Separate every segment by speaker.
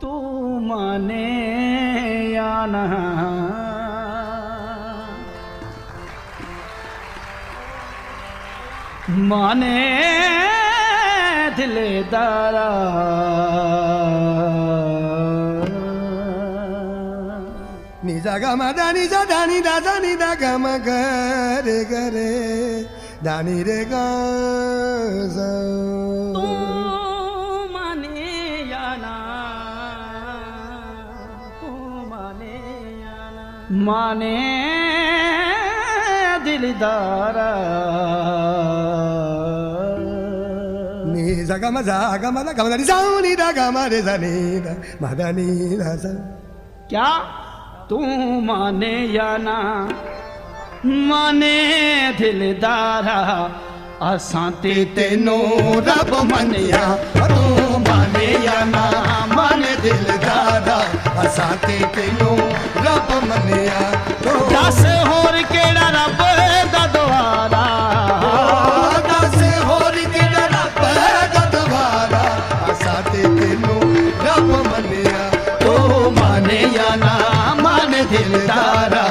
Speaker 1: तू मने माने दिले दारा। निज गम दानी जा दानी दा नि दा गम गरे गरे दानी रे
Speaker 2: गा ਮਾਨੇ ਦਿਲਦਾਰਾ।
Speaker 1: ਨੀ ਜਗਾ ਮਜ਼ਾ ਗਾ ਮਦਾ ਗਾ ਮਦਾ ਜਾਉ ਨੀ ਦਾ ਗਾ ਮਾਰੇ ਜ਼ਨੀ ਦਾ ਮਦਾ ਨੀ ਦਾ ਸਾ
Speaker 2: ਕਿਆ? ਤੂੰ ਮਾਨੇ ਯਾ ਨਾ ਮਾਨੇ ਦਿਲਦਾਰਾ। ਅਸਾਂ ਤੇ
Speaker 1: ਤੈਨੂੰ ਰੱਬ ਮੰਨਿਆ ਤੂੰ ਮਾਨੇ ਯਾ ਨਾ ਮਾਨੇ ਦਿਲਦਾਰਾ। ਅਸਾਂ ਤੇ ਤੈਨੂੰ ਰੱਬ ਮੰਨਿਆ।
Speaker 2: ਦੱਸ ਹੋਰ ਕਿਹੜਾ ਰੱਬ ਦਾ ਦੁਆਰਾ?
Speaker 1: ਦੱਸ ਹੋਰ ਕਿਹੜਾ ਰੱਬ ਦਾ ਦਵਾਰਾ ਅਸਾਂ ਤੇ ਤੈਨੂੰ ਰੱਬ ਮੰਨਿਆ। ਤੂੰ ਮਾਨੇ ਜਾਂ ਨਾ ਮਾਨੇ ਦਿਲਦਾਰਾ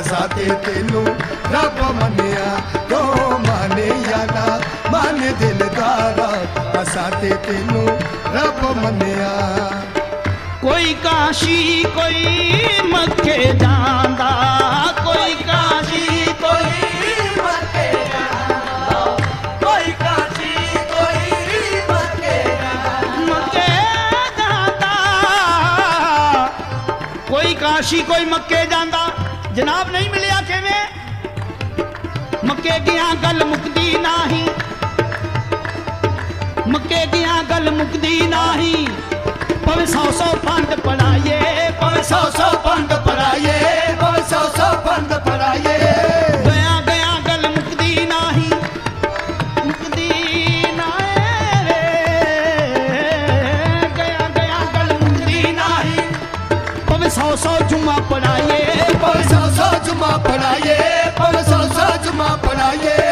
Speaker 1: ਅਸਾਂ ਤੇ ਤੈਨੂੰ ਰੱਬ ਮੰਨਿਆ। ਤੂੰ ਮਾਨੇ ਜਾਂ ਨਾ ਮਾਨੇ ਦਿਲਦਾਰਾ ਅਸਾਂ ਤੇ ਤੈਨੂੰ ਰੱਬ ਮੰਨਿਆ।
Speaker 2: ਕੋਈ ਕਾਸ਼ੀ, ਕੋਈ ਮੱਕੇ ਜਾਂਦਾ। ਕੋਈ ਕਾਸ਼ੀ, ਕੋਈ ਮੱਕੇ ਜਾਂਦਾ। ਕੋਈ ਕਾਸ਼ੀ, ਕੋਈ ਮੱਕੇ ਜਾਂਦਾ। ਮੱਕੇ ਜਾਂਦਾ। ਕੋਈ ਕਾਸ਼ੀ, ਕੋਈ ਮੱਕੇ ਜਾਂਦਾ। ਜਨਾਬ, ਨਹੀਂ ਮਿਲਿਆ ਕਿਵੇਂ? ਮੱਕੇ ਗਿਆ ਗੱਲ ਮੁਕਦੀ ਨਹੀਂ। ਮੱਕੇ ਗਿਆ ਗੱਲ ਮੁਕਦੀ ਨਹੀਂ। ਭਵੇਂ 100 100 ਪਵੇ ਸੌ ਸੌ ਜੁਮਾ ਪੜਾਏ
Speaker 1: ਓਏ ਸੌ ਸੌ ਜੁਮਾ ਪੜਾਏ ਓਏ ਸੌ ਸੌ ਜੁਮਾ ਪੜਾਏ